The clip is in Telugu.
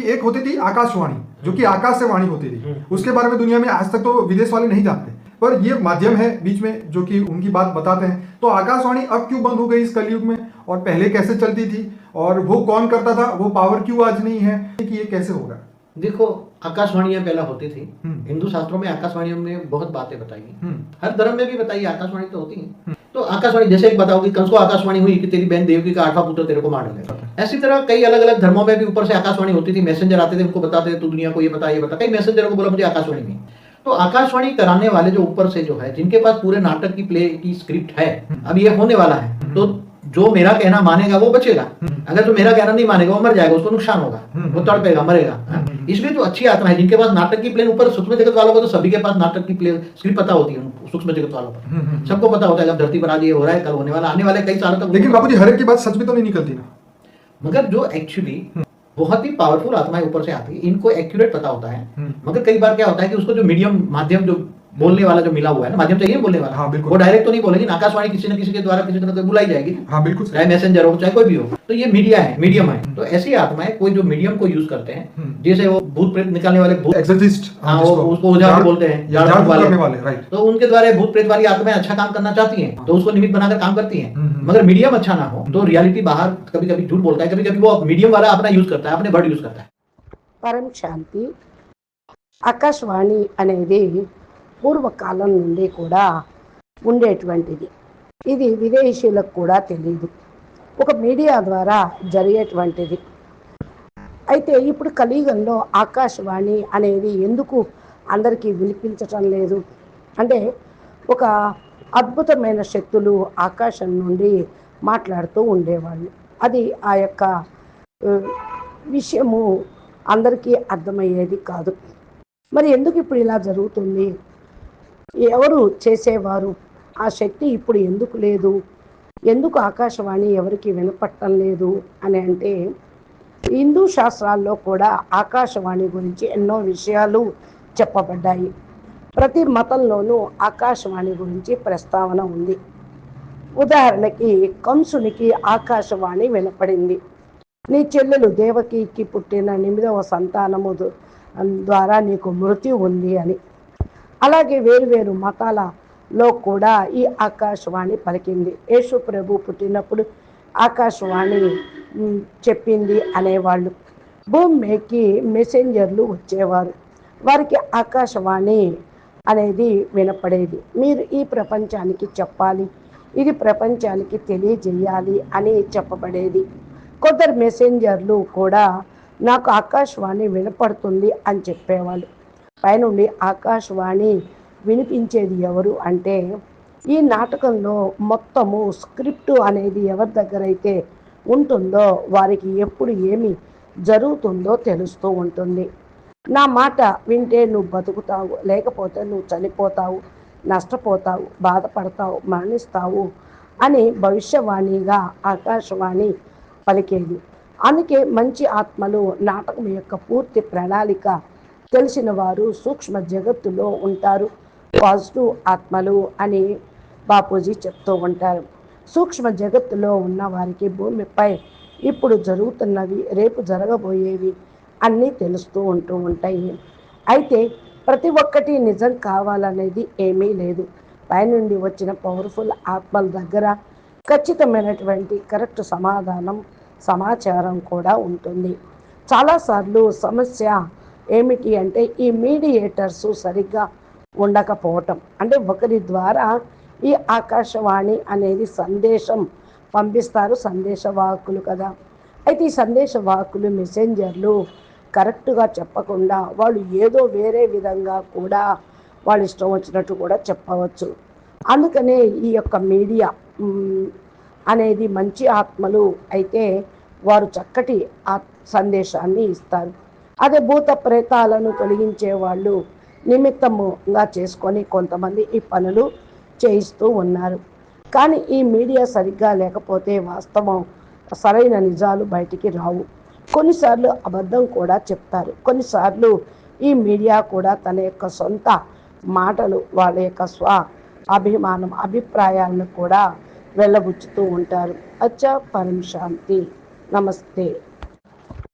कि एक होती थी आकाशवाणी जो कि आकाश से वाणी होती थी। उसके बारे में दुनिया में आज तक तो विदेश वाले नहीं जानते। पर ये माध्यम है बीच में जो कि उनकी बात बताते हैं। तो आकाशवाणी अब क्यों बंद हो गई इस कलयुग में? और पहले कैसे चलती थी? और वो कौन करता था? वो पावर क्यों आज नहीं है? कि ये कैसे होगा देखो आकाशवाणियाँ पहला होती थी। हम्म। हिंदू शास्त्रों में आकाशवाणियों ने बहुत बातें बताई हम्म, हर धर्म में भी बताई आकाशवाणी तो होती है। तो आकाशवाणी जैसे एक बताओ कि कंस को आकाशवाणी हुई कि तेरी बहन देवकी का आठवां पुत्र तेरे को मार डालेगा ऐसी तरह कई अलग अलग धर्मों में भी ऊपर से आकाशवाणी होती थी। मैसेंजर आते थे उनको बताते थे तू दुनिया को ये बता ये बता। कई मैसेंजरों को बोला मुझे आकाशवाणी में तो आकाशवाणी कराने वाले जो ऊपर से जो है जिनके पास पूरे नाटक की प्ले की स्क्रिप्ट है अब ये होने वाला है। तो जो मेरा कहना मानेगा वो बचेगा। अगर जो मेरा कहना नहीं मानेगा वो मर जाएगा उसको नुकसान होगा। वो तड़पेगा मरेगा। हाँ? इसलिए जो अच्छी आत्मा है जिनके पास नाटक की प्लेन ऊपर सूक्ष्म जगत वालों को तो सभी के पास नाटक की प्ले स्क्रिप्ट पता होती है सूक्ष्म जगत वालों पर हम्म, हम्म। सबको पता होता है अब धरती पर आज ये हो रहा है कल होने वाला आने वाले कई सालों तक लेकिन बाबूजी हर एक की बात सच भी तो नहीं निकलती ना। मगर जो एक्चुअली बहुत ही पावरफुल आत्माएँ ऊपर से आती है इनको एक्यूरेट पता होता है। हम्म। मगर कई बार क्या होता है कि उसको जो मीडियम माध्यम जो बोलने वाला जो मिला हुआ है ना माध्यम चाहिए बोलने वाला हाँ, बिल्कुल। वो डायरेक्ट तो नहीं बोलेगी ना, आकाशवाणी किसी न किसी के द्वारा किसी तरह से बुलाई जाएगी हाँ बिल्कुल सही चाहे मैसेंजर हो चाहे कोई भी हो तो ये मीडिया है मीडियम है तो ऐसी आत्माएं कोई जो मीडियम को यूज करते हैं हम्म। जैसे वो भूत प्रेत निकालने वाले भूत एग्जॉर्सिस्ट हाँ, वो- उसको ओझा भी बोलते हैं, झाड़ झाड़ फूक वाले। करने वाले राइट तो उनके द्वारा भूत प्रेत वाली आत्माएं अच्छा काम करना चाहती हैं तो उसको निमित्त बनाकर काम करती हैं हम्म। मगर मीडियम अच्छा ना हो तो रियलिटी बाहर कभी कभी झूठ बोलता है कभी कभी वो मीडियम वाला अपना यूज करता है अपने वर्ड यूज करता है పరం శాంతి ఆకాశవాణి అనేది పూర్వకాలం నుండి కూడా ఉండేటువంటిది. ఇది విదేశీయులకు కూడా తెలియదు ఒక మీడియా ద్వారా జరిగేటువంటిది. అయితే ఇప్పుడు కలియుగంలో ఆకాశవాణి అనేది ఎందుకు అందరికీ వినిపించటం లేదు? అంటే ఒక అద్భుతమైన శక్తులు ఆకాశం నుండి మాట్లాడుతూ ఉండేవాళ్ళు. అది ఆ యొక్క విషయము అందరికీ అర్థమయ్యేది కాదు. మరి ఎందుకు ఇప్పుడు ఇలా జరుగుతుంది? ఎవరు చేసేవారు? ఆ శక్తి ఇప్పుడు ఎందుకు లేదు? ఎందుకు ఆకాశవాణి ఎవరికి వినపట్టం లేదు అని అంటే హిందూ శాస్త్రాల్లో కూడా ఆకాశవాణి గురించి ఎన్నో విషయాలు చెప్పబడ్డాయి. ప్రతి మతంలోనూ ఆకాశవాణి గురించి ప్రస్తావన ఉంది. ఉదాహరణకి కంసునికి ఆకాశవాణి వినపడింది. నీ చెల్లెలు దేవకికి పుట్టిన ఎనిమిదవ సంతానము ద్వారా నీకు మృత్యు ఉంది అని. అలాగే వేరువేరు మతాలలో కూడా ఈ ఆకాశవాణి పలికింది. యేసు ప్రభు పుట్టినప్పుడు ఆకాశవాణి చెప్పింది అనేవాళ్ళు. భూమికి మెసెంజర్లు వచ్చేవారు. వారికి ఆకాశవాణి అనేది వినపడేది. మీరు ఈ ప్రపంచానికి చెప్పాలి. ఇది ప్రపంచానికి తెలియజేయాలి అని చెప్పబడేది. కొందరు మెసెంజర్లు కూడా నాకు ఆకాశవాణి వినపడుతుంది అని చెప్పేవాళ్ళు. పైనుండి ఆకాశవాణి వినిపించేది ఎవరు అంటే ఈ నాటకంలో మొత్తము స్క్రిప్ట్ అనేది ఎవరి దగ్గర అయితే ఉంటుందో వారికి ఎప్పుడు ఏమి జరుగుతుందో తెలుస్తూ ఉంటుంది. నా మాట వింటే నువ్వు బతుకుతావు లేకపోతే నువ్వు చనిపోతావు నష్టపోతావు బాధపడతావు మరణిస్తావు అని భవిష్యవాణిగా ఆకాశవాణి పలికేది. అందుకే మంచి ఆత్మలు నాటకం యొక్క పూర్తి ప్రణాళిక తెలిసిన వారు సూక్ష్మ జగత్తులో ఉంటారు. పాజిటివ్ ఆత్మలు అని బాపూజీ చెప్తూ ఉంటారు. సూక్ష్మ జగత్తులో ఉన్న వారికి భూమిపై ఇప్పుడు జరుగుతున్నవి రేపు జరగబోయేవి అన్నీ తెలుస్తూ ఉంటూ ఉంటాయి. అయితే ప్రతి ఒక్కటి నిజం కావాలనేది ఏమీ లేదు. పైనుండి వచ్చిన పవర్ఫుల్ ఆత్మల దగ్గర ఖచ్చితమైనటువంటి కరెక్ట్ సమాధానం సమాచారం కూడా ఉంటుంది. చాలాసార్లు సమస్య ఏమిటి అంటే ఈ మీడియేటర్స్ సరిగ్గా ఉండకపోవటం. అంటే ఒకరి ద్వారా ఈ ఆకాశవాణి అనేది సందేశం పంపిస్తారు సందేశవాహకులు కదా. అయితే ఈ సందేశవాహకులు మెసెంజర్లు కరెక్ట్గా చెప్పకుండా వాళ్ళు ఏదో వేరే విధంగా కూడా వాళ్ళు ఇష్టం వచ్చినట్టు కూడా చెప్పవచ్చు. అందుకనే ఈ యొక్క మీడియా అనేది మంచి ఆత్మలు అయితే వారు చక్కటి ఆ సందేశాన్ని ఇస్తారు. అదే భూత ప్రేతాలను తొలగించే వాళ్ళు నిమిత్తముగా చేసుకొని కొంతమంది ఈ పనులు చేయిస్తూ ఉన్నారు. కానీ ఈ మీడియా సరిగ్గా లేకపోతే వాస్తవం సరైన నిజాలు బయటికి రావు. కొన్నిసార్లు అబద్ధం కూడా చెప్తారు. కొన్నిసార్లు ఈ మీడియా కూడా తన యొక్క సొంత మాటలు వాళ్ళ యొక్క స్వ అభిమానం అభిప్రాయాలను కూడా వెళ్ళబుచ్చుతూ ఉంటారు. అచ్చా పరం శాంతి నమస్తే.